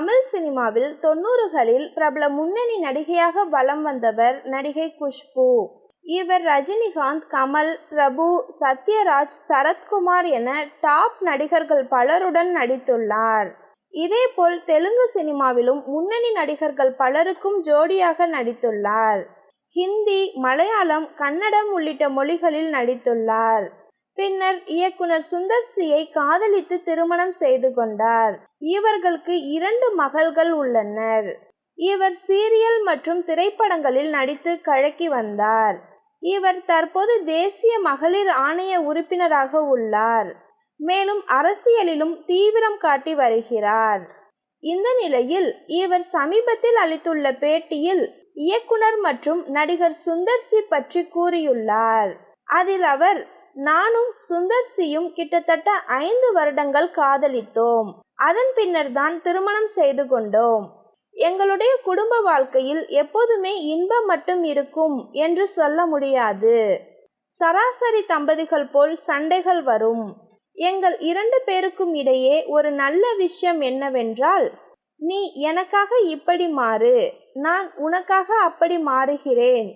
தமிழ் சினிமாவில் தொண்ணூறுகளில் பிரபல முன்னணி நடிகையாக வலம் வந்தவர் நடிகை குஷ்பு. இவர் ரஜினிகாந்த் கமல் பிரபு சத்யராஜ் சரத்குமார் என டாப் நடிகர்கள் பலருடன் நடித்துள்ளார். இதேபோல் தெலுங்கு சினிமாவிலும் முன்னணி நடிகர்கள் பலருக்கும் ஜோடியாக நடித்துள்ளார். ஹிந்தி மலையாளம் கன்னடம் உள்ளிட்ட மொழிகளில் நடித்துள்ளார். பின்னர் இயக்குனர் சுந்தர் சியை காதலித்து திருமணம் செய்து கொண்டார். இவர்களுக்கு இரண்டு மகள்கள் உள்ளனர். இவர் சீரியல் மற்றும் திரைப்படங்களில் நடித்து கழக்கி வந்தார். இவர் தற்போது தேசிய மகளிர் ஆணைய உறுப்பினராக உள்ளார். மேலும் அரசியலிலும் தீவிரம் காட்டி வருகிறார். இந்த நிலையில் இவர் சமீபத்தில் அளித்துள்ள பேட்டியில் இயக்குனர் மற்றும் நடிகர் சுந்தர் சி பற்றி கூறியுள்ளார். அதில் அவர் நானும் சுந்தர் சியும் கிட்டத்தட்ட ஐந்து வருடங்கள் காதலித்தோம். அதன் பின்னர் தான் திருமணம் செய்து கொண்டோம். எங்களுடைய குடும்ப வாழ்க்கையில் எப்போதுமே இன்பம் மட்டும் இருக்கும் என்று சொல்ல முடியாது. சராசரி தம்பதிகள் போல் சண்டைகள் வரும். எங்கள் இரண்டு பேருக்கும் இடையே ஒரு நல்ல விஷயம் என்னவென்றால் நீ எனக்காக இப்படி மாறு நான் உனக்காக அப்படி மாறுகிறேன்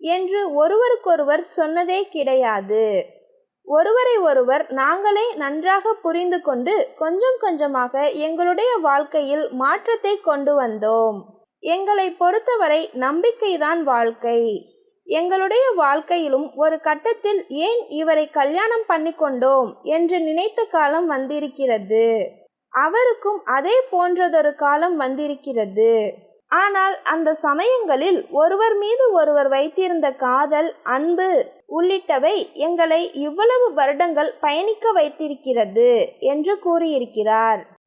என்று ஒருவருக்கொருவர் சொன்னதே கிடையாது. ஒருவரை ஒருவர் நாங்களே நன்றாக புரிந்து கொண்டு கொஞ்சம் கொஞ்சமாக எங்களுடைய வாழ்க்கையில் மாற்றத்தை கொண்டு வந்தோம். எங்களை பொறுத்தவரை நம்பிக்கைதான் வாழ்க்கை. எங்களுடைய வாழ்க்கையிலும் ஒரு கட்டத்தில் ஏன் இவரை கல்யாணம் பண்ணி கொண்டோம் என்று நினைத்த காலம் வந்திருக்கிறது. அவருக்கும் அதே போன்றதொரு காலம் வந்திருக்கிறது. ஆனால் அந்த சமயங்களில் ஒருவர் மீது ஒருவர் வைத்திருந்த காதல் அன்பு உள்ளிட்டவை எங்களை இவ்வளவு வருடங்கள் பயணிக்க வைத்திருக்கிறது என்று கூறியிருக்கிறார்.